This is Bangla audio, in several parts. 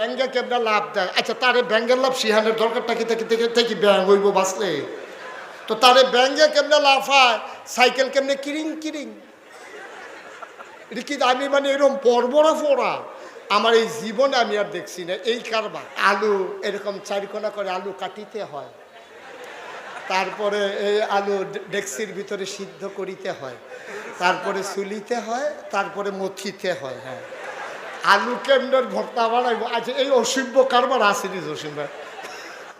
ব্যাঙ্গে কেমন লাভ দেয়? আচ্ছা তারে ব্যাঙ্গের লাভ সিহানের দরকারটা কি? থেকে থেকে থেকে ব্যাঙ্গ হইব বাঁচলে। তো তারে ব্যাঙ্গে কেমনে লাভ হয়? সাইকেল কেমনে কিরিং কিরিং। কি আমি মানে এরকম পরবরা ফোড়া? আমার এই জীবনে আমি আর দেখছি না। এই কারবার, আলু, এরকম চারিকোনা করে আলু কাটিতে হয়। তারপরে এই আলু ডেক্সির ভিতরে সিদ্ধ করিতে হয়। তারপরে চুলিতে হয়, তারপরে মথিতে হয় হ্যাঁ। আলু কেন্দ্রের ভর্তা বানাইব? আচ্ছা এই অসিম্ভ কারবার আসেনি জসিম ভাই।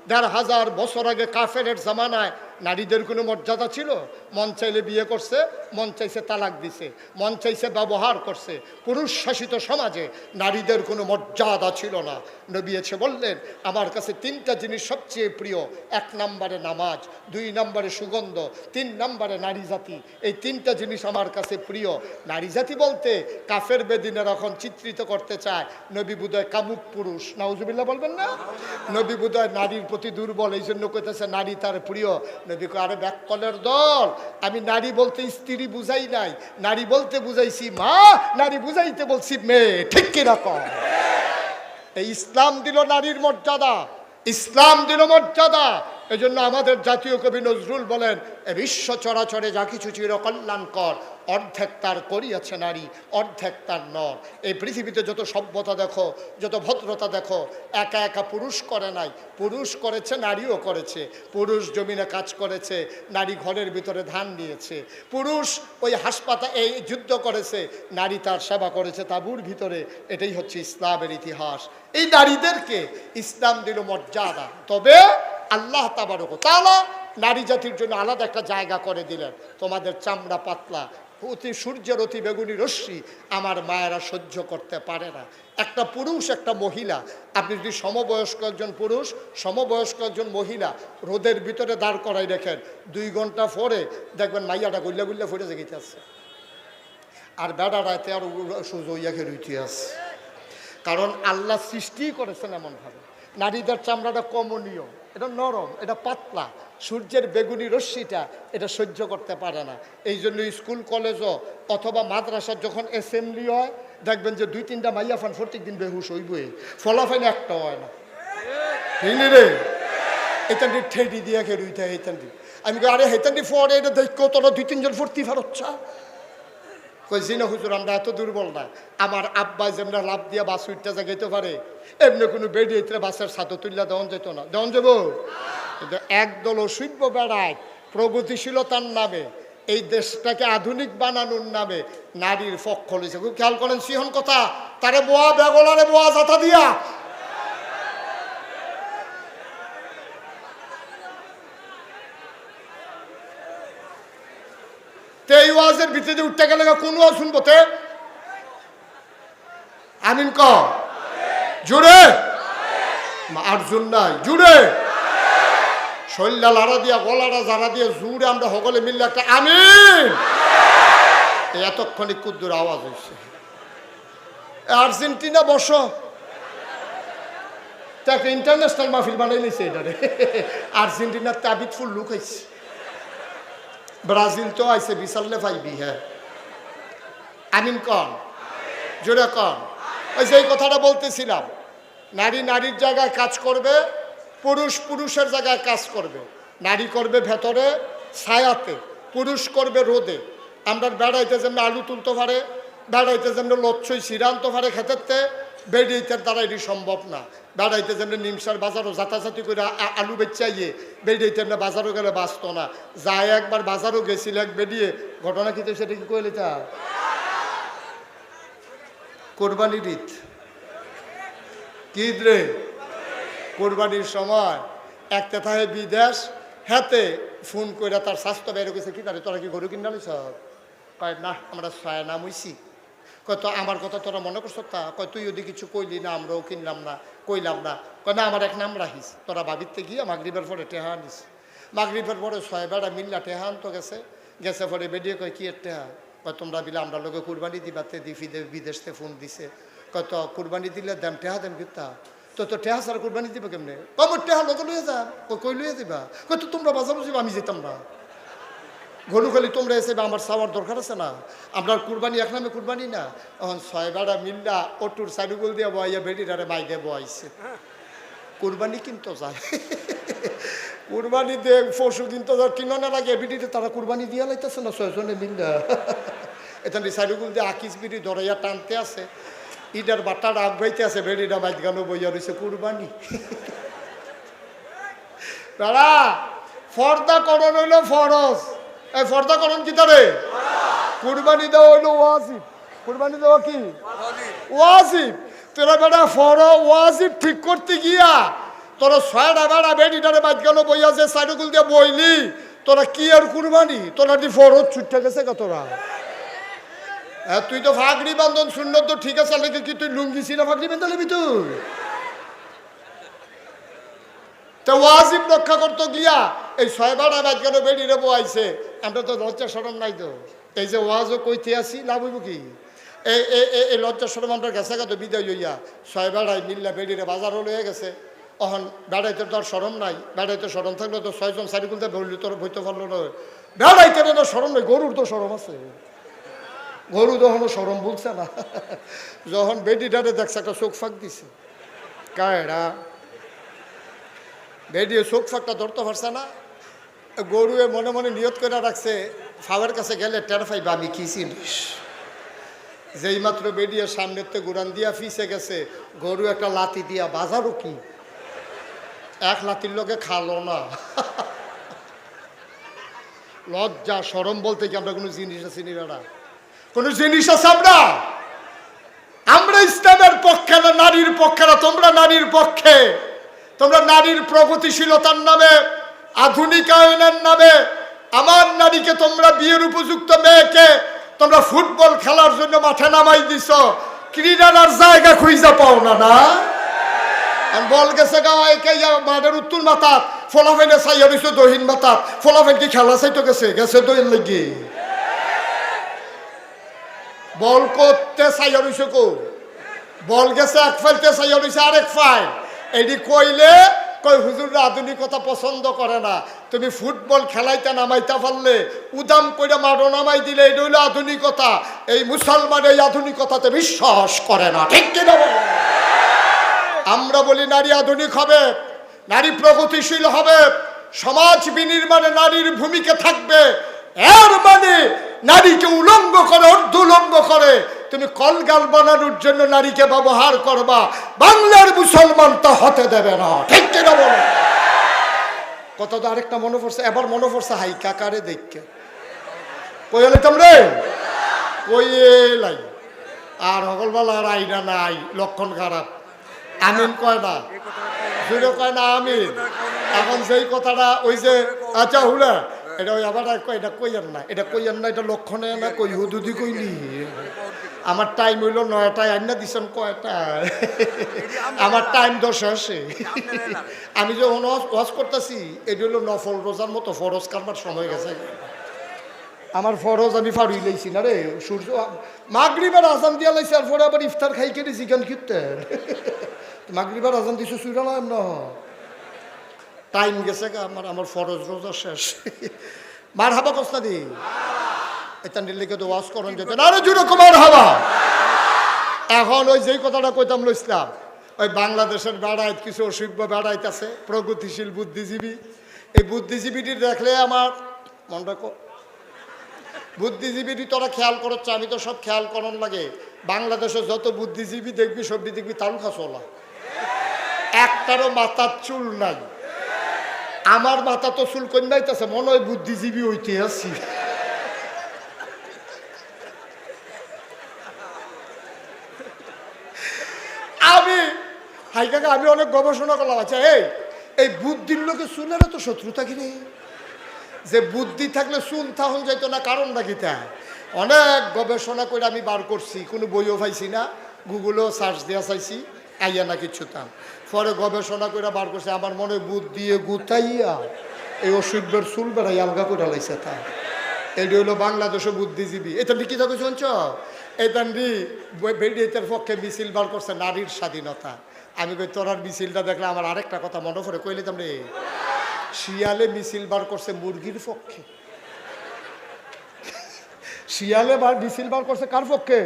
দেড় হাজার বছর আগে কাফেরের জামানায় নারীদের কোনো মর্যাদা ছিল? মন চাইলে বিয়ে করছে, মন চাইছে তালাক দিছে, মন চাইছে ব্যবহার করছে। পুরুষ শাসিত সমাজে নারীদের কোনো মর্যাদা ছিল না। নবী এসে বললেন, আমার কাছে তিনটা জিনিস সবচেয়ে প্রিয়। এক নম্বরে নামাজ, দুই নম্বরে সুগন্ধ, তিন নম্বরে নারী জাতি। এই তিনটা জিনিস আমার কাছে প্রিয়। নারী জাতি বলতে কাফের বেদিনের এখন চিত্রিত করতে চায়, নবী বুদয় কামুক পুরুষ। নাউজুবিল্লাহ বলবেন না? নবী বুদয় নারীর প্রতি দুর্বল এই জন্য কইতেছে, নারী তার প্রিয়। নবী আরে ব্যাককলের দল আমি নারী বলতে স্ত্রী বুঝাই নাই। নারী বলতে বুঝাইছি মা, নারী বুঝাইতে বলছি মেয়ে। ঠিক কীরকম ইসলাম দিল নারীর মর্যাদা। ইসলাম দিল মর্যাদা। এই জন্য আমাদের জাতীয় কবি নজরুল বলেন, এ বিশ্ব চরাচরে যা কিছু চির কল্যাণকর অর্ধেক তার করিয়াছে নারী, অর্ধেক তার নর। এই পৃথিবীতে যত সভ্যতা দেখো, যত ভদ্রতা দেখো, একা একা পুরুষ করে নাই, পুরুষ করেছে, নারীও করেছে। পুরুষ জমিনে কাজ করেছে, নারী ঘরের ভিতরে ধান নিয়েছে পুরুষ ওই হাসপাতাল এই যুদ্ধ করেছে, নারী তার সেবা করেছে তাবুর ভিতরে। এটাই হচ্ছে ইসলামের ইতিহাস। এই নারীদেরকে ইসলাম দিল মর্যাদা। তবে আল্লাহ তাবারক তালা নারী জাতির জন্য আলাদা একটা জায়গা করে দিলেন। তোমাদের চামড়া পাতলা, অতি সূর্যের অতি বেগুনি রশ্মি আমার মায়েরা সহ্য করতে পারে না। একটা পুরুষ, একটা মহিলা, আপনি যদি সমবয়স্ক একজন পুরুষ, সমবয়স্ক একজন মহিলা, রোদের ভিতরে দাঁড় করাই রেখেন, দুই ঘণ্টা পরে দেখবেন মাইয়াটা গুল্লা গুল্লা ফুটে জেগেতে আছে। আর বেড়া রাতে আর সুজইয়াকে রুইতে আছে। কারণ আল্লাহ সৃষ্টি করেছেন এমনভাবে। নারীদের চামড়াটা কমনীয়, এটা নরম, এটা পাতলা, সূর্যের বেগুনি রশ্মিটা এটা সহ্য করতে পারে না। এই জন্য স্কুল, কলেজও অথবা মাদ্রাসার যখন অ্যাসেম্বলি হয়, দেখবেন যে দুই তিনটা মাইয়া ফান প্রত্যেক দিন বেহুশ হইবই। ফলাফাইন একটা হয় না। হিনি রে। এতান্ডি ঠেডি দিয়ে খেয়ে রুইতে হেতান্ডি। আমি আরে হেতান্ডি ফরে এটা দেখো, তোরা দুই তিনজন ফুর্তি ফেরচ্ছা। কইছি না হুজুর, আমরা এত দুর্বল না। আমার আব্বা যেমন লাভ দিয়া বাস উঠতে জাগাইতে পারে, এমনি কোনো বেডি হইতে বাসের সাথে তুললে দহন যেত না। দহন যাব? কিন্তু একদল অসভ্য বেড়ায়, প্রগতিশীলতার নামে, এই দেশটাকে আধুনিক বানানোর নামে নারীর পক্ষ লইছে। খুব খেয়াল করেন সিহন কথা? তারে বোয়া বেগলারে বোয়া যাতা দিয়া এই ওয়াজের ভিতরে যে উঠতে গেলে কোন ওয়াজ শুনব তে? আমিন ক। জুড়ে আর্জুন নাই। জুড়ে লাড়া দিয়া জারা জুড়ে আমরা সকলে মিললে একটা এতক্ষণে কুদ্দুর আওয়াজ হয়েছে আর্জেন্টিনা বসো। তা একটা ইন্টারন্যাশনাল মাহফিল বানাই নিছে এটারে আর্জেন্টিনার তাবিদ ফুল লুক হয়েছে ব্রাজিল তো আইসে বিশাল্লে পাইবি হ্যাঁ আমিন কন? জোরে কন? ওই যে কথাটা বলতেছিলাম, নারী নারীর জায়গায় কাজ করবে, পুরুষ পুরুষের জায়গায় কাজ করবে। নারী করবে ভেতরে, ছায়াতে, পুরুষ করবে রোদে। আমরা বেড়াইতে যেমন আলু তুলতে পারে, বেড়াইতে যেমন লচ্ছই, সিরান্ত পারে খেতেতে বেড়াইতে দ্বারা এটি সম্ভব না। বেড়াইতে যেমন নিমসার বাজারও যাতাযাতি করে আলু বেচাইয়ে বেড়াইতে এমনি বাজারও গেলে বাঁচত না। যায় একবার বাজারও গেছিল এক বেরিয়ে ঘটনা কিন্তু সেটা কি কইলে তা কোরবানির ঈদ। কি রে? কোরবানির সময় এক তেথায় বিদেশ হাতে ফোন করে তার স্বাস্থ্য বের গেছে। কি তারে, তোরা কি গরু কিনালি সব কয়, না, আমরা ছয় নাম হইছি কয়, তো আমার কথা তোরা মনে করছ? তা। কয়, তুই যদি কিছু কইলি না, আমরাও কিনলাম না। কইলাম না। কয়, না, আমার এক নাম রাখিস তোরা ভাবিতে গিয়ে মাগরিবের পরে টেহা আনিস। মাগরিবের পরে ছয় বেড়া মিল্লা টেহা আনতো গেছে। গেছে পরে বেরিয়ে কয়, কি টেহা? কয়, তোমরা বিলে আমরা লোকে কুরবানি দিবাতে দি ফিদে বিদেশ ফোন দিছে। কয়, তো কুরবানি দিলে দেম টেহা দেম কিতা তো? তো টেহা সারা কুরবানি দিবে কেমনে? কয়, মোর টেহা লোকে লইয়া যা কই লইয়া দিবা কই তো তোমরা বাজার যাবা আমি যেতাম না। গরুখালি তোমরা এসে আমার সাওয়ার দরকার আছে না। আমরা কুরবানি, এক নামে কুরবানি না। এখন ছয় বেড়া মিল্লা, অটুর সাইডুগুল দিয়ে বয়াইয়া বেডিটারে মাই দিয়ে বয়াইছে। কুরবানি কিনতো যায়। কুরবানি দিয়ে পশু কিনতো কিনো না লাগে বিডিতে তারা কুরবানি দিয়া লাইতেছে না, ছয়জনে মিল্লা। এখানে সাইডুগুল দিয়ে আকিস বিড়ি ধরাইয়া টানতে আছে। ইটার বাট্টাটা আগবাইতে আছে, বেডিটা মাইত গান বইয়া রয়েছে কুরবানি। দাঁড়া ফর্দা করণ হইল ফরজ। এই ফর্দা করণ কি তারে কুরবানি দেওয়া হইল ওয়াজিব। কুরবানি দেওয়া কি? ওয়াজিব। তোরা বেটা ফর, ওয়াজিব ঠিক করতে গিয়া তোরা ছয়টা বেড়া বেডিটারে বাদ গেল, বইয়া যে সাইডুকুল দিয়ে বইলি, তোরা কি আর কুরবানি? তোরা দি ফরজ ছুটতে গেছে কা তোরা। হ্যাঁ তুই তো ফাগড়ি বান্ধন শূন্য তো ঠিক আছে, লেগে কি তুই লুঙ্গি ছিল ফাগড়ি নিবি তুই? তো ওয়াজিব রক্ষা করতো গিয়া এই ছয় বাড়া বাদ গেল বেরিয়ে বইছে আমরা তো লজ্জা সরম নাই তো। এই যে ওয়াজও কইতে আসি, লাভ হইব কি? এই এই লজ্জা সরম আমরা গেছে গা তো বিদায় হইয়া ছয় বেড়াই মিল্লা বেরিয়ে বাজার লয়ে গেছে। অহন বেড়াইতে তো আর সরম নাই। বেড়াইতে সরম থাকলে তো ছয়জন সারিকুলতে বললি তোর বইতে পারল না। বেড়াইতে তো সরম নেই, গরুর তো সরম আছে। গরু তখনও সরম বলছে না। যখন বেডি বেডিটারে দেখছে একটা চোখ ফাঁক দিছে। কায়রা। বেডিয়ে চোখ ফাঁকটা ধরতে পারছে না। গরুয়ে মনে মনে নিয়ত করে রাখছে, ফাওয়ার কাছে গেলে টের পাইবে আমি কি চিনিস? যেই মাত্র বেরিয়ে সামনের তো গুড়ান দিয়া ফিসে গেছে, গরু একটা লাতি দিয়া বাজারও কি? এক লাতির লোকে খালো না। লজ্জা সরম বলতে কি আমরা কোনো জিনিস আছি নি কোনো জিনিস আছে আমরা? আমরা ইসলামের পক্ষে না, নারীর পক্ষে না, তোমরা নারীর পক্ষে। তোমরা নারীর প্রগতিশীলতার নামে আধুনিকায়নের নামে আমার নারীকে তোমরা বিয়ের উপযুক্ত মেয়েকে তোমরা ফুটবল খেলার জন্য মাঠে নামাই দিছ। ক্রীড়ার জায়গা খুঁজা পাও না না? বল গেছে গাওয়াই কাইয়া মাঠের উত্তর মাথাত? ফলাফেনে চাইয়া দিছে দহিন মাথাত। ফলাফেন কি খেলা চাইতো গেছে? গেছে দহিন লাগি। বল করতে চাইয়া রইছে কো? বল গেছে এক ফাইলতে চাইয়া রইছে আরেক ফাইল। এটি কইলে কই হুজুর আধুনিকতা পছন্দ করে না। তুমি ফুটবল খেলাইতে নামাইতে পারলে উদাম করে মারো, নামাই দিলে এটা হইল আধুনিকতা। এই মুসলমান এই আধুনিকতাতে বিশ্বাস করে না, ঠিক কিনা আমরা বলি, নারী আধুনিক হবে, নারী প্রগতিশীল হবে, সমাজ বিনির্মাণে নারীর ভূমিকা থাকবে। এর মানে নারীকে উলঙ্গ করে, অর্ধুলঙ্গ করে তুমি কলগাল বানানোর জন্য নারীকে ব্যবহার করবা। বাংলার মুসলমান তা হতে দেবে না। ঠিক কিনা বলো? কত তো আরেকটা মনে পড়ছে, এবার মনে পড়ছে, হাই কাকারে দেখকে কই এলাইতাম রে কই এলাই আর হকলবেলা আর আইনা নাই, লক্ষণ খারাপ। আমিন কয় না? জুড়ে কয় না, আমিন। এখন সেই কথাটা, ওই যে আচ্ছা হুলা, এটা ওই আবার এটা কইয়ার না, এটা কইয়ার না, এটা লক্ষণে না কই, হুদুদি কইলি? আমার টাইম হইল নয়টায় আইনা দিছেন কয়টা আমার টাইম দশ আসে। আমি যে ওয়াজ করতেছি এটা হইল নফল রোজার মতো ফরজ কারবার সময় গেছে। আমার ফরজ আমি ফাড়ুই লাইছি না রে সূর্য মাগরিবার আজান দিয়া লাইছি আর পরে আবার ইফতার খাই কেটে চিকেন কিনতে মাগরিবার আজান দিছো সুইরালাম না। টাইম গেছে আমার আমার ফরজ রোজা শেষ। মার হাবা কস্তা দি এটা নিলে তো ওয়াজ করন যেত আরে জুড়ে কুমার হাবা এখন ওই যেই কথাটা কইতাম লইছিলাম ওই বাংলাদেশের বেড়াইত কিছু অসভ্য বেড়াইতেছে প্রগতিশীল বুদ্ধিজীবী। এই বুদ্ধিজীবীটি দেখলে আমার মনটা কো- বুদ্ধিজীবীটি তোরা খেয়াল করছ আমি তো সব খেয়াল করন লাগে। বাংলাদেশে যত বুদ্ধিজীবী দেখবি সবটি দেখবি তালুকা চলা একটারও মাথার চুল নাই। আমার মাথা তো চুল কন্যাইতেছে মনে হয় বুদ্ধিজীবী হইতে আছি আমি হাই কাকা আমি অনেক গবেষণা করলাম। আচ্ছা এই এই বুদ্ধির লোকে চুলের তো শত্রুতা কিনে যে বুদ্ধি থাকলে চুল থাহন যাইতো না, কারণটা কি তা অনেক গবেষণা করে আমি বার করছি, কোনো বইও পাইছি না, গুগলেও সার্চ দেওয়া চাইছি, আইয়া না কিছু তা পরে গবেষণা করে বার করছি, আমার মনে বুদ্ধি গুতাইয়া, এই অসভ্যের চুল বেড়াই আলগা করে লাইছে তা এটি হলো বাংলাদেশের বুদ্ধিজীবী। এটা কি থাকে শুনছ? এটা বেডিয়েতের পক্ষে মিছিল বার করছে, নারীর স্বাধীনতা। আমি কই তোরার মিছিলটা দেখলে আমার আরেকটা কথা মনে পড়ে, কইলে তোমরে শিয়ালে মিছিল বার করছে মুরগির পক্ষে। শিয়ালে বার, মিছিল বার করছে কার পক্ষে?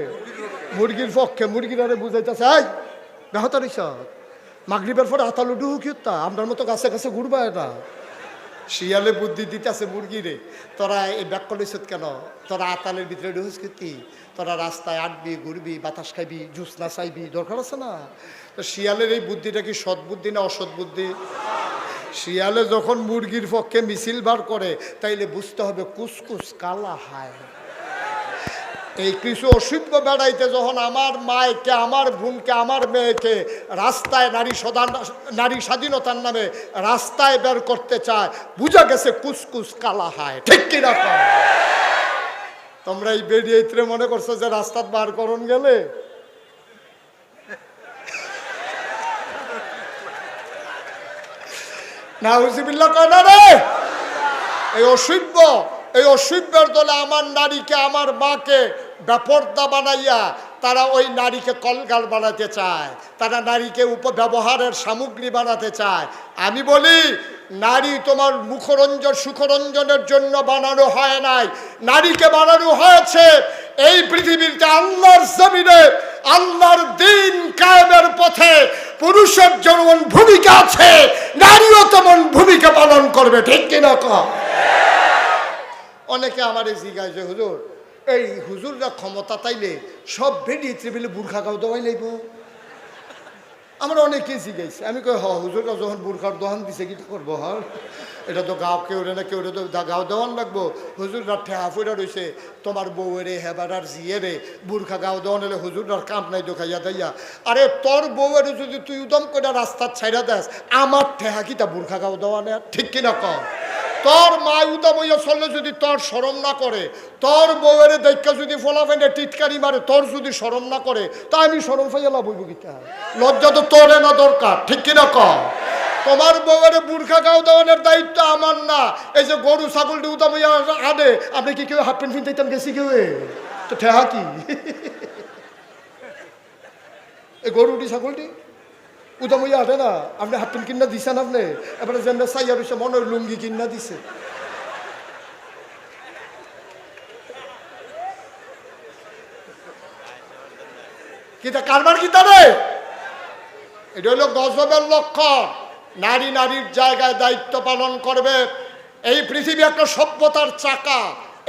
মুরগির পক্ষে। মুরগির আরে বুঝাইতেছে, এই ব্যাহত রিস মাগরিবের পরে হাতালু ডুহু কিউতা আপনার মতো গাছে গাছে ঘুরবা এটা? শিয়ালে বুদ্ধি দিতেছে মুরগিরে তোরা এই ব্যাক কলিস কেন? তোরা আতালের ভিতরে ঢুস কি? তোরা রাস্তায় আটবি, ঘুরবি, বাতাস খাইবি, জুস না চাইবি, দরকার আছে না? তো শিয়ালের এই বুদ্ধিটা কি সৎ বুদ্ধি না অসৎ বুদ্ধি? শিয়ালে যখন মুরগির পক্ষে মিছিল বার করে, তাইলে বুঝতে হবে কুসকুস কালা হায়। এই কিছু অসভ্য বেড়াইতে যখন আমার মায়কে, আমার বোনকে, আমার মেয়েকে রাস্তায় নারী সদান নারী স্বাধীনতার নামে রাস্তায় বের করতে চায়, বুঝা গেছে কুসকুস কালা হায়। ঠিক কিনা কও? তোমরা এই বেরিয়ে মনে করছ যে রাস্তাত বার করন গেলে? না কয়, না রে! এই অসভ্য এই অসভ্যের দলে আমার নারীকে, আমার মাকে ব্যাপর্দা বানাইয়া তারা ওই নারীকে কলগাল বানাতে চায়, তারা নারীকে উপব্যবহারের সামগ্রী বানাতে চায়। আমি বলি, নারী তোমার মুখরঞ্জন সুখরঞ্জনের জন্য বানানো হয় নাই। নারীকে বানানো হয়েছে এই পৃথিবীতে আল্লাহর জমিনে, আল্লাহর দিন কায়েমের পথে পুরুষের যেমন ভূমিকা আছে, নারীও তেমন ভূমিকা পালন করবে, ঠিক কিনা অনেকে আমার এই জিজ্ঞাসা, হুজুর এই হুজুররা ক্ষমতা তাইলে সব বেরিয়ে ত্রিবিলে বুর্খা গাও দেওয়াই লাগব আমরা অনেকেই জিজ্ঞাসা, আমি কই হ হুজুররা যখন বুর্খার দোহান দিছে, কি করব হর এটা তো গাও কেউ না, কেউ তো গাও দেওয়ান লাগবো। হুজুররা ঠেহা ফুটা রয়েছে তোমার বউয়েরে হেবারার জিয়েরে বুর্খা গাও দেওয়ান হলে হুজুররার কাম নাই দোকাইয়া দাইয়া। আরে তোর বউয়ের যদি তুই উদম করে রাস্তার ছাইরা দেস, আমার ঠেহা কি তা বুর্খা গাও দেওয়ানে ঠিক কিনা কম তোর মা উদম হইয়া চললে যদি তোর সরম না করে, তোর বউয়ের দেখা যদি ফলাফেনে টিটকারি মারে, তোর যদি সরম না করে, তা আমি সরম ফাইয়া লাভ হইব গীতা লজ্জা তো তোরে না দরকার, ঠিক কিনা কম তোমার বউয়ের বুর্খা গাও দেওয়ানোর দায়িত্ব আমার না। এই যে গরু, ছাগলটি উদাম আনে, আপনি কি কেউ হাফ প্যান্ট ফিনতাইতাম গেছি কেউ? তো ঠেহা কি? এই গরুটি, ছাগলটি? উদাম হইয়া আটে না, আপনি হাফ প্যান্ট কিনা দিছেন আপনি? এবারে যেমন সাইয়া রয়েছে মনে লুঙ্গি কিনা দিছে। কিতা, কারবার কিতা রে? এটা হলো গজবের লক্ষণ। নারী নারীর জায়গায় দায়িত্ব পালন করবে। এই পৃথিবী একটা সভ্যতার চাকা।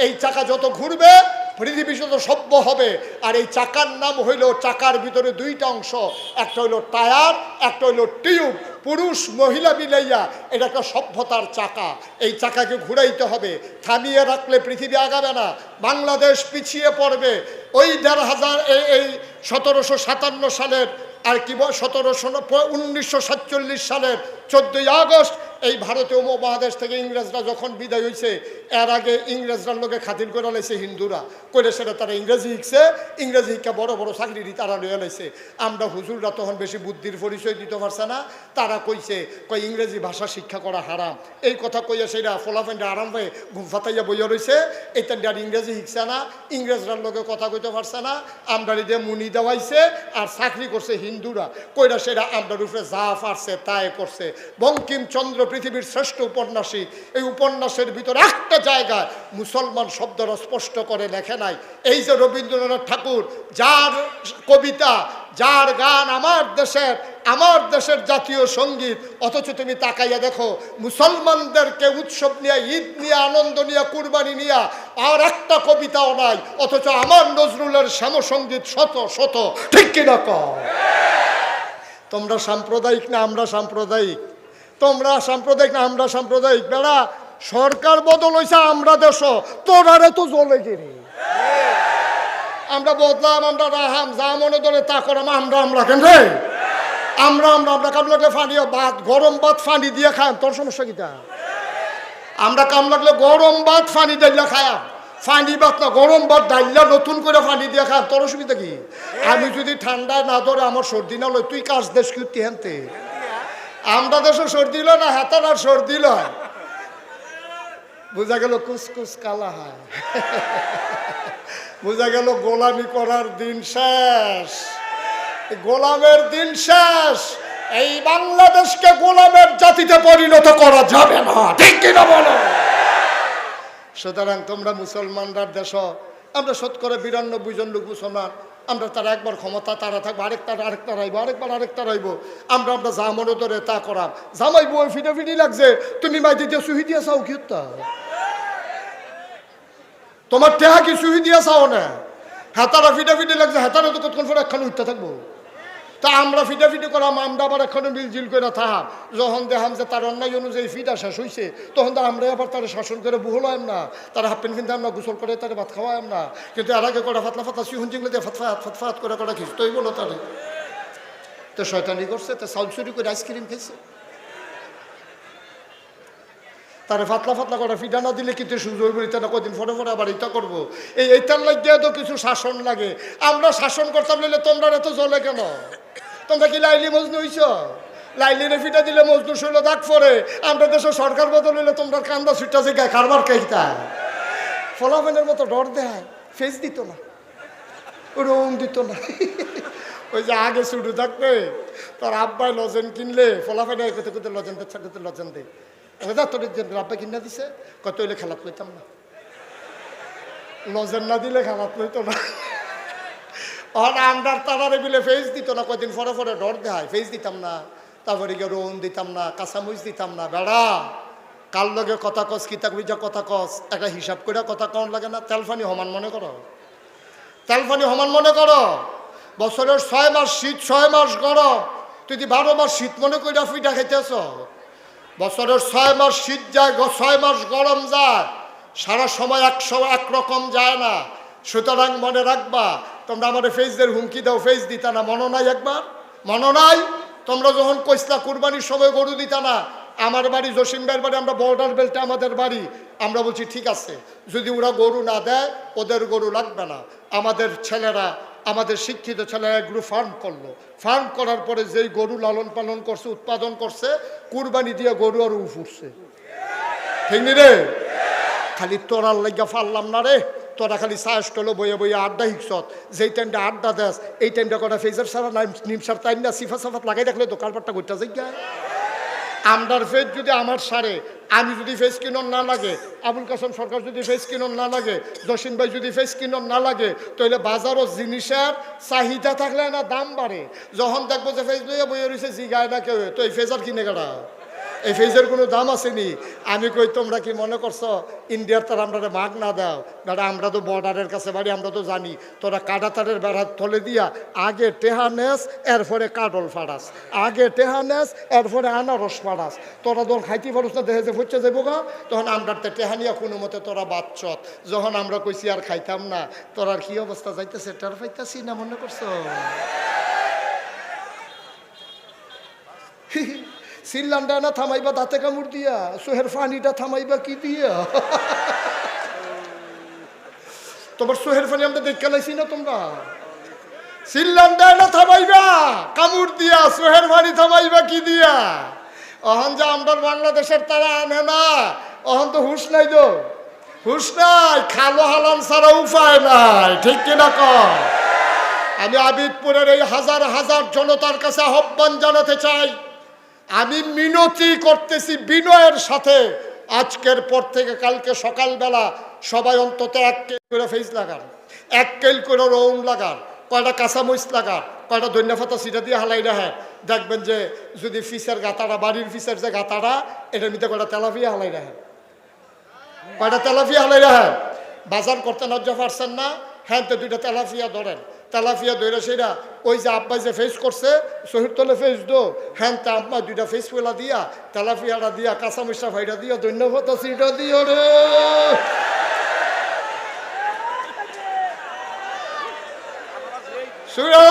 এই চাকা যত ঘুরবে পৃথিবী যত সভ্য হবে, আর এই চাকার নাম হইল, চাকার ভিতরে দুইটা অংশ, একটা হইল টায়ার, একটা হইল টিউব। পুরুষ, মহিলা মিলাইয়া এটা একটা সভ্যতার চাকা। এই চাকাকে ঘুরাইতে হবে, থামিয়ে রাখলে পৃথিবী আগাবে না, বাংলাদেশ পিছিয়ে পড়বে। ওই দেড় হাজার এই এই সতেরোশো সাতান্ন সালের, আর কি সতেরোশো উনিশশো সাতচল্লিশ সালের চোদ্দই আগস্ট এই ভারতীয় উপমহাদেশ থেকে ইংরেজরা যখন বিদায় হয়েছে এর আগে ইংরেজরার লোকে খাতির করে লাইছে হিন্দুরা। করে সেটা তারা ইংরেজি শিখছে, ইংরেজি শিক্ষা বড় বড় চাকরি তারা লইয়া লাইছে। আমরা হুজুররা তখন বেশি বুদ্ধির পরিচয় দিতে পারছে না। তারা কইছে কই ইংরেজি ভাষা শিক্ষা করা হারাম। এই কথা কইয়া সেটা ফলাফেন্ডে আরাম হয়ে ঘুম ফাতাইয়া বইয়া রয়েছে তান্ডে আর ইংরেজি শিখছে না ইংরেজরার লোকে কথা কইতে পারছে না। আমদারি দিয়ে মুনি দেওয়াইছে আর চাকরি করছে হিন্দুরা। কইরা সেটা আমদার উপরে যা পারছে তাই করছে। বঙ্কিমচন্দ্র পৃথিবীর শ্রেষ্ঠ উপন্যাসী এই উপন্যাসের ভিতরে একটা জায়গায় মুসলমান শব্দরা স্পষ্ট করে লেখে নাই। এই যে রবীন্দ্রনাথ ঠাকুর যার কবিতা যার গান আমার দেশের আমার দেশের জাতীয় সংগীত অথচ তুমি তাকাইয়া দেখো মুসলমানদেরকে উৎসব নিয়ে ঈদ নিয়ে আনন্দ নিয়ে কুরবানি নিয়ে আর একটা কবিতাও নাই অথচ আমার নজরুলের শ্যামসঙ্গীত শত শত ঠিক কিনা কম তোমরা সাম্প্রদায়িক না আমরা সাম্প্রদায়িক? তোমরা সাম্প্রদায়িক না, আমরা সাম্প্রদায়িক। বেড়া, সরকার বদল হয়েছে আমরা দেশ। তোরারে তো জ্বলে গেরে আমরা বদলাম, আমরা রাহাম, যা মনে ধরে তা করাম, আমরা আমরা কেন রে? আমরা আমরা আমরা কাম লাগলে ফানিও ভাত গরম ভাত ফানি দিয়ে খাম তোর সমস্যা কিটা আমরা কাম লাগলে গরম ভাত ফানি ডাইলা খায়াম। ফানি ভাত না, গরম ভাত ডাইলা নতুন করে ফানি দিয়ে খাম তোর অসুবিধা কি? আমি যদি ঠান্ডা না ধরে আমার সর্দি না লয়, তুই কাজ দেশ কি হেনতে? আমরা দেশে সর্দি লয় না হাতার আর সর্দি লয় বোঝা গেল কুসকুস কালা হয়। বোঝা গেল গোলামি করার দিন শেষ। গোলামের দিন শেষ। এই বাংলাদেশকে গোলামের জাতিতে পরিণত করা যাবে না। ঠিক কিনা বলো? সুতরাং তোমরা মুসলমানরা দেশ, আমরা শতকরা বিরানব্বই জন লোক মুসলমান। আমরা তারা একবার ক্ষমতা, তারা থাকব, আরেকটা আরেকটা রাইবো, আরেকবার, আরেকটা রাইবো। আমরা আমরা যা মনে ধরে তা করাম। জামাই বই ফিটে ফিটি লাগছে। তুমি মাই দিতে সুহি দিয়ে চাও কি? তোমার টেহা কি সুহি দিয়ে চাও না? হাতারা ফিটে ফিটে লাগছে। হাতারা তো কতক্ষণ পরে একখানে উঠতে থাকব? তা আমরা ফিটা ফিটে করাম আমরা আবার এখনও মিলজিল করে থাহাম যখন দেখাম যে তার অন্যায় অনুযায়ী ফিটা শেষ হয়েছে তখন তো আমরা আবার তারা শাসন করে বুহলাম না। তার হাফ প্যান্ট কিনতাম আমরা গোসল করে তারা ভাত খাওয়াম না। কিন্তু এর আগে কটা ফাতলা ফাতা সিহন চিংলে দিয়ে ফাতফাত ফাতফাত করে কটা খিচতই বলো তাদের তো শয়তানি করছে, তো চুরি করে আইসক্রিম খাইছে। তারে ফাতলা ফাতলা করে ফিডা না দিলে কিন্তু সুযোগ করি তারা কদিন ফটো ফটো আবার এটা করব। এই এইটার লাগিয়ে তো কিছু শাসন লাগে। আমরা শাসন করতাম নিলে তোমরা এত জ্বলে কেন? তোমরা কি লাইলি মজনু হইছ? লাইলিরে ফিটা দিলে মজনু শৈল দাগ পরে আমরা দেশের সরকার বদল হইলে তোমরা কান্দা ছুটটা যে গায়ে কারবার খাইতা ফলাফেনের মতো ডর দেয় ফেস দিত না। রং দিত না। ওই যে আগে শুরু থাকবে, তোর আব্বাই লজেন কিনলে ফলাফেনে কোথায় কোথায় লজেন দিচ্ছে কোথায় লজেন দে দাদা তোর যে আব্বা কিনা দিছে? কত হইলে খেলাত লইতাম না। লজেন না দিলে খেলাত লইতো না। আর আন্ডার তারারে বিলে ফেস দিত না কদিন পরে পরে ডর দেয় ফেস দিতাম না। তারপরে গিয়ে রোন দিতাম না, কাঁচামরিচ দিতাম না। বেড়া, কার লগে কথা কস কিতাক যা কথা কস? একটা হিসাব করে কথা কন লাগে না। তেলফানি সমান মনে করো। তেলফানি সমান মনে করো। বছরের ছয় মাস শীত, ছয় মাস গরম। তুই যদি বারো মাস শীত মনে কইরা ফিটা খাইতেছ বছরের ছয় মাস শীত যায় ছয় মাস গরম যায়। সারা সময় একশো একরকম যায় না। সুতরাং মনে রাখবা, তোমরা আমাদের ফেসদের হুমকি দাও ফেস দিতা না। মনে নাই একবার? মনে নাই? তোমরা যখন কইসলা, কুরবানির সময় গরু দিতা না, আমার বাড়ি জসিম ভাইয়ের বাড়ি, আমরা বর্ডার বেল্টে আমাদের বাড়ি। আমরা বলছি, ঠিক আছে, যদি ওরা গরু না দেয়, ওদের গরু লাগবে না। আমাদের ছেলেরা আমাদের শিক্ষিত ছেলেরা এগুলো ফার্ম করল। ফার্ম করার পরে যেই গরু লালন পালন করছে, উৎপাদন করছে, কুরবানি দিয়ে গরু আর উফুরছে। ঠিক নি রে? খালি তোরার লাগিয়া ফারলাম না রে। তোরা খালি সাহস করল বইয়ে বইয়ে আড্ডা হিকসত। যেই টাইমটা আড্ডা দেস, এই টাইমটা কটা ফেজার সারা নিমসার টাইম না, সিফা সাফাত লাগাই রাখলে তো কারবারটা করতে যাই আমদার ফেস যদি আমার সারে, আমি যদি ফেস কিনন না লাগে, আবুল কাসম সরকার যদি ফেস কিনন না লাগে, জসিম ভাই যদি ফেস কিনন না লাগে, তাহলে বাজারও জিনিসের চাহিদা থাকলে না দাম বাড়ে। যখন দেখব যে ফেস লইয়া বইয়ে রয়েছে জিগায় না কেউ, তো এই ফেজার কিনে গেড়া এই ফেজের কোনো দাম আসেনি। আমি কই, তোমরা কি মনে করছ ইন্ডিয়ার তার আমরা মাগ না দাও? বেড়া আমরা তো বর্ডারের কাছে বাড়ি, আমরা তো জানি। তোরা কাটাতারের বেড়া থলে দিয়া আগে টেহা নেস, এরপরে কাডল ফাড়াস আগে টেহা নেস, এরপরে আনারস ফাড়াস তোরা যখন খাইতে পারস না দেখে যে ফুচ্ছে যাব গা, তখন আমরা তো টেহা নিয়া কোনো মতে তোরা বাচ্চত যখন আমরা কইছি আর খাইতাম না, তোর আর কি অবস্থা যাইতেছে? টের পাইতাছি না, মনে করছ? সিল্লান্ডা না থামাইবা দাঁতে কামড় দিয়া, সোহের ফানিটা থামাইবা কি দিয়া? তোমার সোহের ফানি আমরা দেখে লাইছি না তোমরা? সিল্লান্ডা না থামাইবা কামড় দিয়া, সোহের ফানি থামাইবা কি দিয়া? অহন যে আমরা বাংলাদেশের তারা আনে না, অহন তো হুশ নাই তো। হুশ নাই, খালো হালান ছাড়া উপায় নাই, ঠিক কিনা কর আমি আবিদপুরের এই হাজার হাজার জনতার কাছে আহ্বান জানাতে চাই আমি মিনতি করতেছি বিনয়ের সাথে। আজকের পর থেকে কালকে সকালবেলা সবাই অন্তত এক কেল করে ফেস লাগান। এক কেল করে রৌন লাগান। কয়টা কাঁচামরিচ লাগান। কয়টা ধন্যফাতা সিটা দিয়ে হালাই রাখেন দেখবেন যে যদি ফিসের গাতাটা বাড়ির ফিসের যে গাতাটা এটার মধ্যে কয়টা তেলাপিয়া হালাই রাখেন কয়টা তেলাপিয়া হালাই রাখেন বাজার করতে নজ্জা পারছেন না। হ্যাঁ তো দুইটা তেলাপিয়া ধরেন। তেলাপিয়া ধরে সেটা ওই যে আব্বাই যে ফেস করছে শহীদ তলে ফেস দো। হ্যাঁ তা আব্বা দুইটা ফেস পেলা দিয়া তেলাপিয়াটা দিয়া, কাঁচা মিশা ভাইটা দিয়া, ধন্যবাদ সিটা দিও রে। সুরা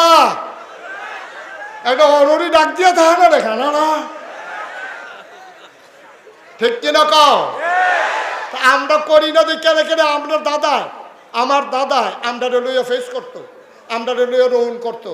একটা অরুরি ডাক দিয়া থাকে না দেখা না না। ঠিক কও? আমরা করি না দেখে রেখে আমরা দাদা আমার দাদা আমরা রেলওয়ে ফেস করতো। আমরা রেলওয়ে রোহন করতো।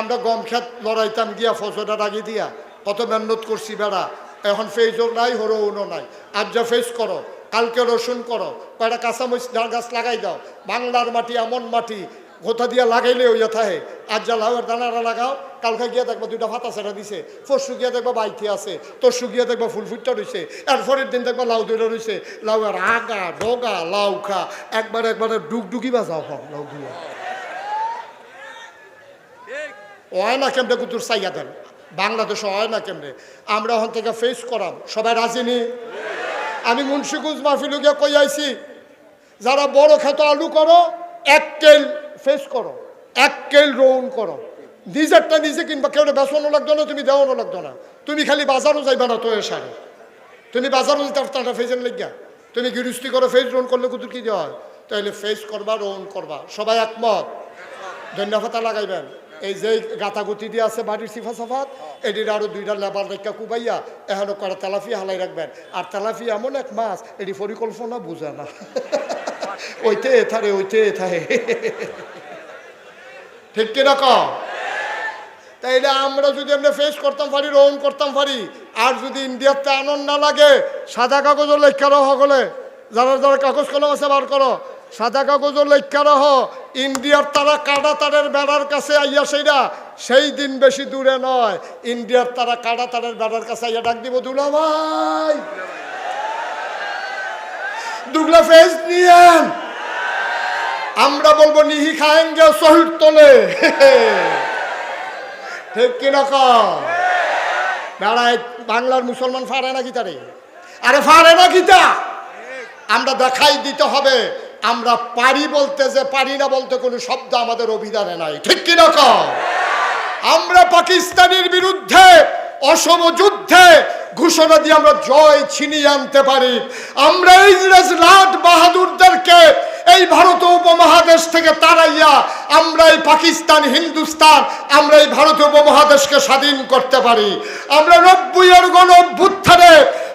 আমরা গম খেত লড়াইতাম গিয়া, ফসলটা রাগি দিয়া। কত মেহনত করছি বেড়া। এখন ফেজও নাই হরৌনও নাই। আজ যা ফেস করো, কালকে রসুন করো, কয়টা কাঁচামরিচ, ডাল গাছ লাগাই দাও। বাংলার মাটি এমন মাটি, গোথা দিয়া লাগাইলে ওই থাকে। আজ যা লাউয়ের দানারা লাগাও, কালকে গিয়ে দেখবা দুইটা ভাতা সেটা দিছে। পরশু গিয়ে দেখবা বাইতে আছে, তরশু গিয়ে দেখবা ফুল ফুটটা রয়েছে এরপরের দিন দেখবা লাউ দুইটা রয়েছে লাউয়ের আগা ডগা লাউ খা। একবার একবারে ডুগডুগি বাজাও লাউ দুয়া হয় না কেমনে কুতুর চাইয়া দেন? বাংলাদেশে হয় না কেমনে? আমরা ওখান থেকে ফেস করাম সবাই রাজি নি? আমি মুন্সিগঞ্জ মাহফিলু গিয়ে কই আইছি? যারা বড় খেত আলু করো, এক কেল ফেস করো, এক কেল রোন করো। নিজেরটা নিজে কিনবা, কেউ বেসনও লাগতো না, তুমি দেওয়ানো লাগতো না। তুমি খালি বাজারও যাইবা না তো সারে। তুমি বাজারও যেতে না ফেসের লেগিয়া। তুমি গৃহস্থী করো ফেস রোন করলে কুতুর কি দেওয়া হয়? তাহলে ফেস করবা রোন করবা। সবাই একমত? ধন্যবাদ লাগাইবেন। এই যে গাতাগুতি দিয়ে আছে বাড়ির সিফা সাফাত এটির আরও দুইটা লেবার রেখা কুবাইয়া এখনও করে তেলাফি হালাই রাখবেন। আর তেলাফি এমন এক মাছ, এটি পরিকল্পনা বুঝে না। ওইতে এথারে ওইতে এথারে। ঠিক কিনা কম তাইলে আমরা যদি আমরা ফেস করতাম পারি রোহন করতাম পারি, আর যদি ইন্ডিয়াতে আনন্দ না লাগে, সাদা কাগজও লেখা রহ হলে যারা যারা কাগজ কলম আছে বার করো। সাদা কাগজও লেখা রহ, ইন্ডিয়ার তারা কাটা তারের বেড়ার কাছে আইয়া সেইরা, সেই দিন বেশি দূরে নয়, ইন্ডিয়ার তারা কাটা তারের বেড়ার কাছে আইয়া ডাক দিব, দুলা ভাই! দুগলা ফেস নিয়েন। আমরা বলব, নিহি খায়েন খায়েঙ্গে শহীদ তোলে। ঠিক কিনা বেড়ায় বাংলার মুসলমান ফারে না গীতারে? আরে ফারে না গীতা? আমরা দেখাই দিতে হবে আমরা পারি বলতে যে পারি না বলতে কোনো শব্দ আমাদের অভিধানে নাই। ঠিক কিনা কম আমরা পাকিস্তানের বিরুদ্ধে অসম যুদ্ধে ঘোষণা দিয়ে আমরা জয় ছিনিয়ে আনতে পারি। আমরা ইংরেজ লাট বাহাদুরদেরকে এই ভারত উপমহাদেশ থেকে তাড়াইয়া আমরা এই পাকিস্তান, হিন্দুস্তান, আমরা এই ভারত উপমহাদেশকে স্বাধীন করতে পারি। আমরা নব্বইয়ের গণ অভ্যুত্থানে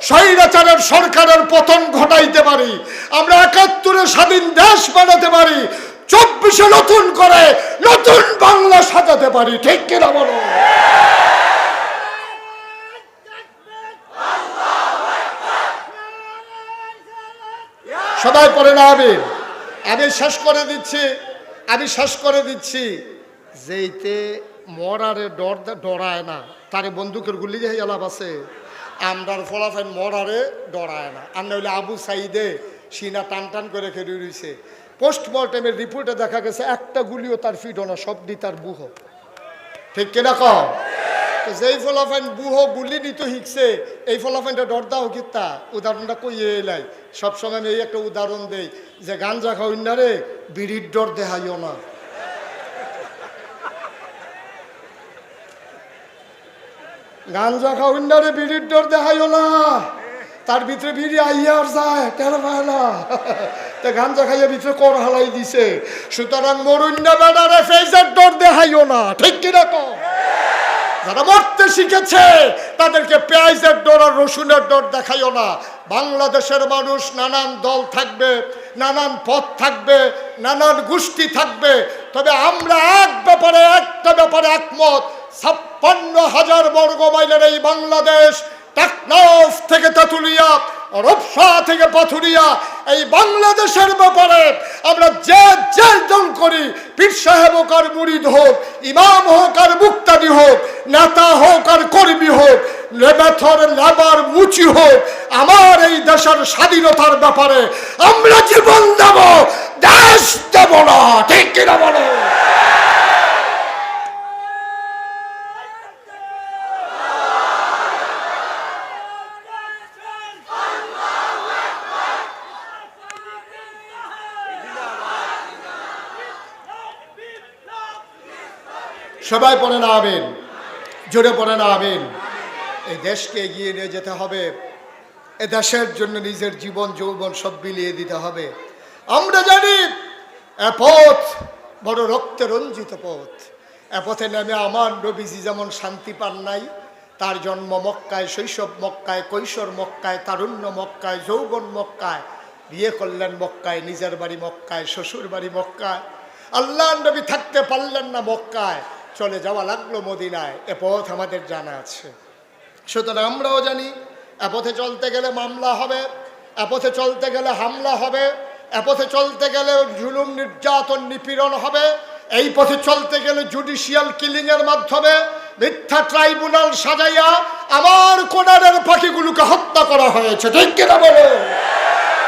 স্বৈরাচারের সরকারের পতন ঘটাইতে পারি। আমরা একাত্তরে স্বাধীন দেশ বানাতে পারি। চব্বিশে নতুন করে নতুন বাংলা সাজাতে পারি। ঠিক কিনা বলো? সবাই পড়ে না আমি আমি শেষ করে দিচ্ছি, আমি শেষ করে দিচ্ছি। যেইতে মরারে ডর ডরায় না, তারে বন্দুকের গুলি যে এলাপ আছে। আমরার ফলাফাইন মরারে ডরায় না। আর নইলে আবু সাইদে সিনা টান টান করে খেলে রয়েছে পোস্টমর্টেমের রিপোর্টে দেখা গেছে, একটা গুলিও তার ফিট না সব দি তার বুহ ঠিক কিনা কম তো যেই ফলাফাইন বুহ গুলি নিত শিখছে এই ফলাফাইনটা ডর দাও কিতা উদাহরণটা কইয়ে এলাই? সবসময় আমি এই একটা উদাহরণ দেই, যে গাঞ্জা খাওয়াই না রে, বিড়ির ডর দেখাইও না। গাঞ্জা খাওয়াই না রে, বিড়ির ডর দেখাইও না। তার ভিতরে বিড়ি আইয়ার যায়, টের পায় না। তা গাঞ্জা খাইয়া ভিতরে কর হালাই দিছে। সুতরাং মরুন্না বেড়ারে ফেজের ডর দেখাইও না। ঠিক কীরকম যারা মরতে শিখেছে, তাদেরকে পেঁয়াজের ডোর আর রসুনের ডোর দেখাইও না। বাংলাদেশের মানুষ নানান দল থাকবে, নানান পথ থাকবে, নানান গোষ্ঠী থাকবে। তবে আমরা এক ব্যাপারে, একটা ব্যাপারে একমত, ছাপ্পান্ন হাজার বর্গ মাইলের এই বাংলাদেশ থেকে তেঁতুলিয়া রূপসা থেকে পাথুরিয়া এই বাংলাদেশের ব্যাপারে আমরা যে যে দল করি, পীর সাহেব হোক আর মুরিদ হোক, ইমাম হোক আর মুক্তাদি হোক, নেতা হোক আর কর্মী হোক, লেবেথর, লেবার, মুচি হোক, আমার এই দেশের স্বাধীনতার ব্যাপারে আমরা জীবন দেব, দেশ দেব না, ঠিক কিনা বলো? সবাই পড়ে না আবেন জোরে পড়ে না আবেন এই দেশকে এগিয়ে নিয়ে যেতে হবে। এ দেশের জন্য নিজের জীবন, যৌবন সব বিলিয়ে দিতে হবে। আমরা জানি, এ পথ বড় রক্তে রঞ্জিত পথ। এ পথে নেমে আমার নবীজি যেমন শান্তি পান নাই, তার জন্ম মক্কায়, শৈশব মক্কায়, কৈশোর মক্কায়, তারুণ্য মক্কায়, যৌবন মক্কায়, বিয়ে করলেন মক্কায়, নিজের বাড়ি মক্কায় শ্বশুর বাড়ি মক্কায়। আল্লাহ নবী থাকতে পারলেন না মক্কায়। চলে যাওয়া লাগল মদিনায়। এ পথ আমাদের জানা আছে। সুতরাং আমরাও জানি, এ পথে চলতে গেলে মামলা হবে, এ পথে চলতে গেলে হামলা হবে, এ পথে চলতে গেলে জুলুম নির্যাতন নিপীড়ন হবে, এই পথে চলতে গেলে জুডিশিয়াল কিলিং এর মাধ্যমে মিথ্যা ট্রাইব্যুনাল সাজাইয়া আমার কোনারের পাখিগুলোকে হত্যা করা হয়েছে। ঠিক কিনা বলো?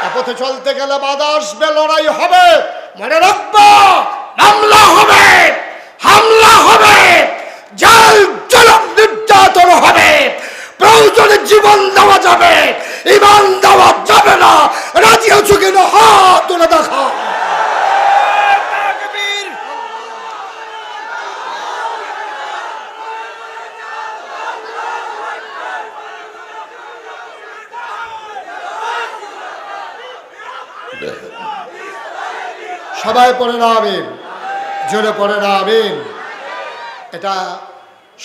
এ পথে চলতে গেলে বাধা আসবে লড়াই হবে, মনে রাখব, মামলা হবে। হামলা হবে নির্যাতন হবে, প্রয়োজনে জীবন দেওয়া যাবে, ইমান দেওয়া যাবে না। রাজি আছো কিনা? হাত তুলে দেখা সবাই পড়ে না আমিন জোরে পড়ে আমিন। এটা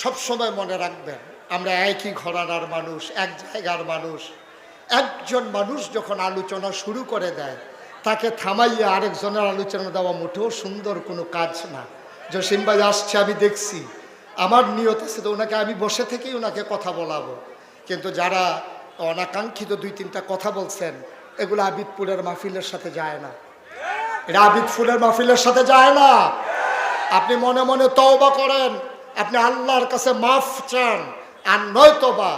সব সময় মনে রাখবেন, আমরা একই ঘরানার মানুষ, এক জায়গার মানুষ। একজন মানুষ যখন আলোচনা শুরু করে দেয়, তাকে থামাইয়ে আরেকজনের আলোচনা দেওয়া মোটেও সুন্দর কোনো কাজ না। জসিম ভাই আসছে, আমি দেখছি। আমার নিয়ত আছে তো ওনাকে আমি বসে থেকেই ওনাকে কথা বলাবো। কিন্তু যারা অনাকাঙ্ক্ষিত দুই তিনটা কথা বলছেন, এগুলো আবিদপুরের মাহফিলের সাথে যায় না। এটা আবিদ ফুলের মাহফিলের সাথে যায় না। আপনি মনে মনে তওবা করেন। আপনি আল্লাহর কাছে মাফ চান। আর নয়তোবা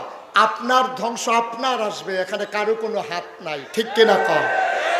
আপনার ধ্বংস আপনার আসবে, এখানে কারও কোনো হাত নাই। ঠিক কিনা কম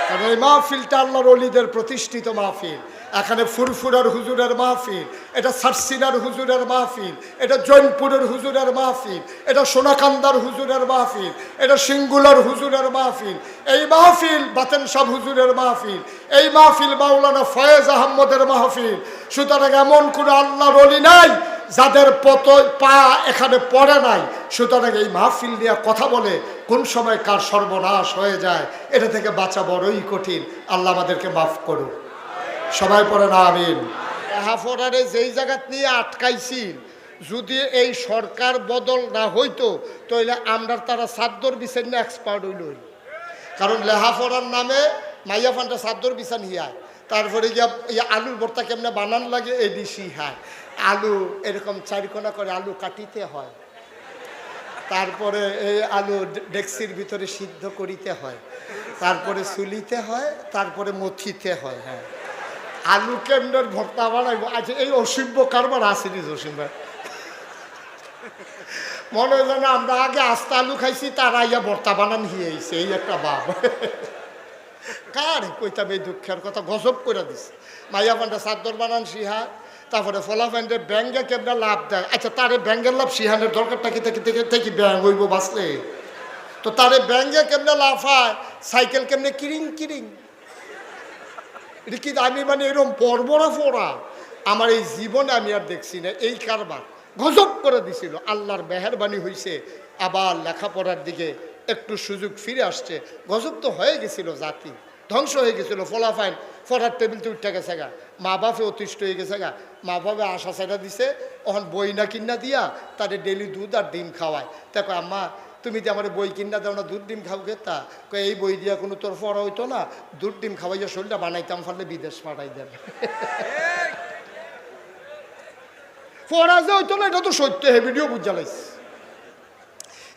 কারণ এই মাহফিলটা আল্লাহর অলিদের প্রতিষ্ঠিত মাহফিল। এখানে ফুরফুরার হুজুরের মাহফিল, এটা সারসিনার হুজুরের মাহফিল, এটা জৈনপুরের হুজুরের মাহফিল, এটা সোনাকান্দার হুজুরের মাহফিল, এটা সিঙ্গুলার হুজুরের মাহফিল, এই মাহফিল বাতেন সাহ হুজুরের মাহফিল, এই মাহফিল মাওলানা ফয়েজ আহমদের মাহফিল। সুতরাং এমন কোনো আল্লাহর অলি নাই যাদের পত পা এখানে পড়ে নাই। সুতরাং এই মাহফিল নিয়ে কথা বলে কোন সময় কার সর্বনাশ হয়ে যায়, এটা থেকে বাঁচা বড়ই কঠিন। আল্লাহ আমাদেরকে মাফ করুন সবাই পড়ে না, আমিন। হাফরারে যেই জায়গাত নিয়ে আটকাইছিল, যদি এই সরকার বদল না হইতো তাহলে আমরা তারা সাদ্দর বিচার না এক্সপার্ট হইল। কারণ লেহাফরার নামে মাইয়া ফান্ডা সাদ্দর বিচান হিয়ায় তারপরে গিয়া আলুর ভর্তা কেমনে বানান লাগে, এই ডিসি হ্যাঁ। আলু এরকম চারিকোনা করে আলু কাটিতে হয়। তারপরে এই আলু ডেক্সির ভিতরে সিদ্ধ করিতে হয়। তারপরে চুলিতে হয়, তারপরে মথিতে হয় হ্যাঁ। আলু কেমনের ভর্তা বানাইবো? আচ্ছা এই অসিব্য কারবার আসেনি জসিম ভাই। মনে হয় যেন আমরা আগে আস্তা আলু খাইছি, তারা ইয়া ভর্তা বানান হিয়েছে এই একটা বাপ কার কইতাম এই দুঃখের কথা? গজব করে দিছে। মাইয়া পান্ডা চাদর বানান সিহা, তারপরে ফলা প্যান্ডে ব্যাঙ্গে কেমনে লাভ দেয়? আচ্ছা তারে ব্যাঙ্গের লাভ সিহানের দরকারটা কি থেকে থেকে থেকে ব্যাঙ্গ হইব বাঁচলে। তো তারে ব্যাঙ্গে কেমনে লাভ সাইকেল কেমনে কিরিং কিরিং। এটা কি আমি মানে এরকম পরবরা ফোড়া? আমার এই জীবনে আমি আর দেখছি না, এই কারবার গজব করে দিছিল। আল্লাহর মেহরবানি হইছে, আবার লেখাপড়ার দিকে একটু সুযোগ ফিরে আসছে। গজব তো হয়ে গেছিল জাতি, ধ্বংস হয়ে গেছিল ফলাফাইন ফরার টেবিলতে উঠে গেছে গা। মা বাপে অতিষ্ঠ হয়ে গেছে গা। মা বাপে আশা সাইডা দিছে ওখান বই না কিনা দিয়া তাদের ডেলি দুধ আর ডিম খাওয়ায়। দেখো আম্মা তুমি যে আমার বই কিনা দাও না, দুধ ডিম খাও কই এই বই দিয়া কোনো তোর পড়া হইতো না? দুধ ডিম খাওয়াইয়া শরীরটা বানাইতাম ফারলে বিদেশ পাঠাই দেন। পড়া যে হইতো না, এটা তো সত্য, হে ভিডিও বুঝালাইছে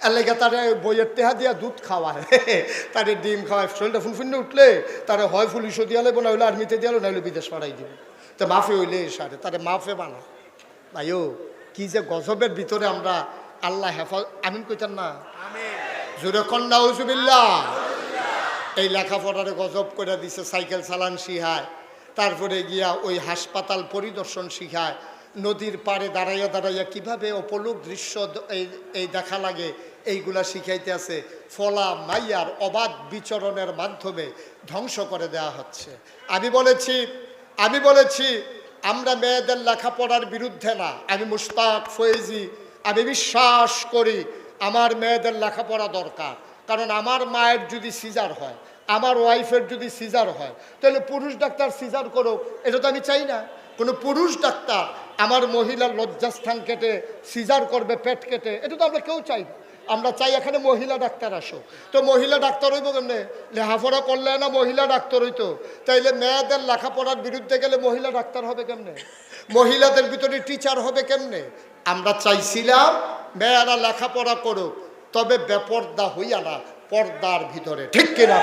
এলাকা তারে বইয়ের টেহা দিয়া দুধ খাওয়ায় তারে ডিম খাওয়ায় শরীরটা ফুনফুন্নে উঠলে তারে হয় পুলিশও দিয়া লাগবো না হইলে আর্মিতে দিয়া না হইলে বিদেশ পাঠাই দিবে। তো মাফে হইলে সারে, তারে মাফে বানা ভাইও, কি যে গজবের ভিতরে আমরা আল্লাহ হেফাজ আমিন কইতাম না। জোরে কন্যা উজুবিল্লা এই লেখাপড়ারে গজব করে দিছে সাইকেল চালান শিখায়, তারপরে গিয়া ওই হাসপাতাল পরিদর্শন শিখায়, নদীর পাড়ে দাঁড়াইয়া দাঁড়াইয়া কীভাবে অপলোক দৃশ্য এই এই দেখা লাগে, এইগুলা শিখাইতে আছে। ফলা, মাইয়ার অবাধ বিচরণের মাধ্যমে ধ্বংস করে দেয়া হচ্ছে। আমি বলেছি আমি বলেছি, আমরা মেয়েদের লেখাপড়ার বিরুদ্ধে না। আমি মুশতাক, ফয়েজি, আমি বিশ্বাস করি আমার মেয়েদের লেখাপড়া দরকার। কারণ আমার মায়ের যদি সিজার হয়, আমার ওয়াইফের যদি সিজার হয়, তাহলে পুরুষ ডাক্তার সিজার করুক, এটা তো আমি চাই না। কোনো পুরুষ ডাক্তার আমার মহিলার লজ্জাস্থান কেটে, সিজার করবে, পেট কেটে, এটা তো আমরা কেউ চাই আমরা চাই এখানে মহিলা ডাক্তার আসো তো মহিলা ডাক্তার হইব কেমনে? লেখাপড়া করলে না মহিলা ডাক্তার হইতো? তাইলে মেয়েদের লেখাপড়ার বিরুদ্ধে গেলে মহিলা ডাক্তার হবে কেমনে? মহিলাদের ভিতরে টিচার হবে কেমনে? আমরা চাইছিলাম মেয়েরা লেখাপড়া করুক তবে বেপর্দা হইয়া না পর্দার ভিতরে। ঠিক কিনা